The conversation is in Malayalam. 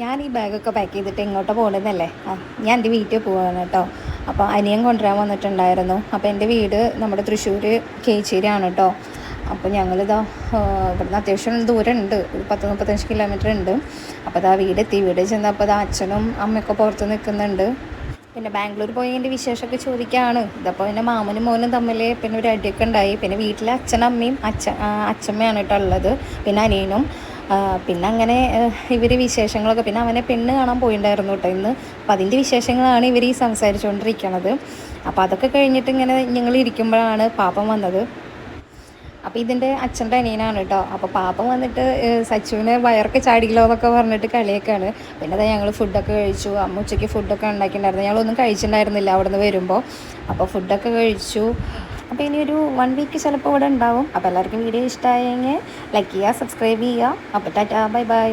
ഞാൻ ഈ ബാഗൊക്കെ പാക്ക് ചെയ്തിട്ട് ഇങ്ങോട്ട് പോകണമെന്നല്ലേ ആ ഞാൻ എന്റെ വീട്ടിൽ പോവാണ് കേട്ടോ. അപ്പോൾ അനിയൻ കൊണ്ടുവരാൻ വന്നിട്ടുണ്ടായിരുന്നു. അപ്പോൾ എന്റെ വീട് നമ്മുടെ തൃശ്ശൂർ കേച്ചേരിയാണ് കേട്ടോ. അപ്പോൾ ഞങ്ങളിതാ ഇവിടുന്ന് അത്യാവശ്യം ദൂരം ഉണ്ട് ഒരു പത്ത് മുപ്പത്തഞ്ച് കിലോമീറ്റർ ഉണ്ട്. അപ്പോൾ അതാ വീടെത്തി. വീട് ചെന്നപ്പോൾ അതാ അച്ഛനും അമ്മയൊക്കെ പുറത്ത് നിൽക്കുന്നുണ്ട്. പിന്നെ ബാംഗ്ലൂർ പോയി എന്റെ വിശേഷമൊക്കെ ചോദിക്കുകയാണ് ഇതപ്പോൾ പിന്നെ മാമനും മോനും തമ്മിൽ പിന്നെ ഒരു അടിയൊക്കെ ഉണ്ടായി. പിന്നെ വീട്ടിലെ അച്ഛനമ്മയും അച്ഛ അച്ഛമ്മയാണ് കേട്ടോ ഉള്ളത്. പിന്നെ അനിയനും പിന്നെ അങ്ങനെ ഇവർ വിശേഷങ്ങളൊക്കെ പിന്നെ അവനെ പെണ്ണ് കാണാൻ പോയിണ്ടായിരുന്നു കേട്ടോ ഇന്ന്. അപ്പം അതിന്റെ വിശേഷങ്ങളാണ് ഇവർ ഈ സംസാരിച്ചുകൊണ്ടിരിക്കണത് അപ്പോൾ അതൊക്കെ കഴിഞ്ഞിട്ട് ഇങ്ങനെ ഞങ്ങൾ ഇരിക്കുമ്പോഴാണ് പാപ്പൻ വന്നത്. അപ്പോൾ ഇതിന്റെ അച്ഛന്റെ അനിയനാണ് കേട്ടോ അപ്പോൾ പാപ്പൻ വന്നിട്ട് സച്ചുവിനെ വയറൊക്കെ ചാടിയില്ലോ എന്നൊക്കെ പറഞ്ഞിട്ട് കളിയൊക്കെയാണ്. പിന്നെ അതാ ഞങ്ങൾ ഫുഡൊക്കെ കഴിച്ചു. അമ്മ ഉച്ചയ്ക്ക് ഫുഡൊക്കെ ഉണ്ടാക്കിയിട്ടുണ്ടായിരുന്നു ഞങ്ങളൊന്നും കഴിച്ചിട്ടുണ്ടായിരുന്നില്ല അവിടെ നിന്ന് വരുമ്പോൾ അപ്പോൾ ഫുഡൊക്കെ കഴിച്ചു. അപ്പോൾ ഇനി ഒരു വൺ വീക്ക് ചിലപ്പോൾ ഇവിടെ ഉണ്ടാവും. അപ്പോൾ എല്ലാവർക്കും വീഡിയോ ഇഷ്ടമായെങ്കിൽ ലൈക്ക് ചെയ്യുക സബ്സ്ക്രൈബ് ചെയ്യുക. അപ്പോൾ ടാറ്റാ ബൈ ബൈ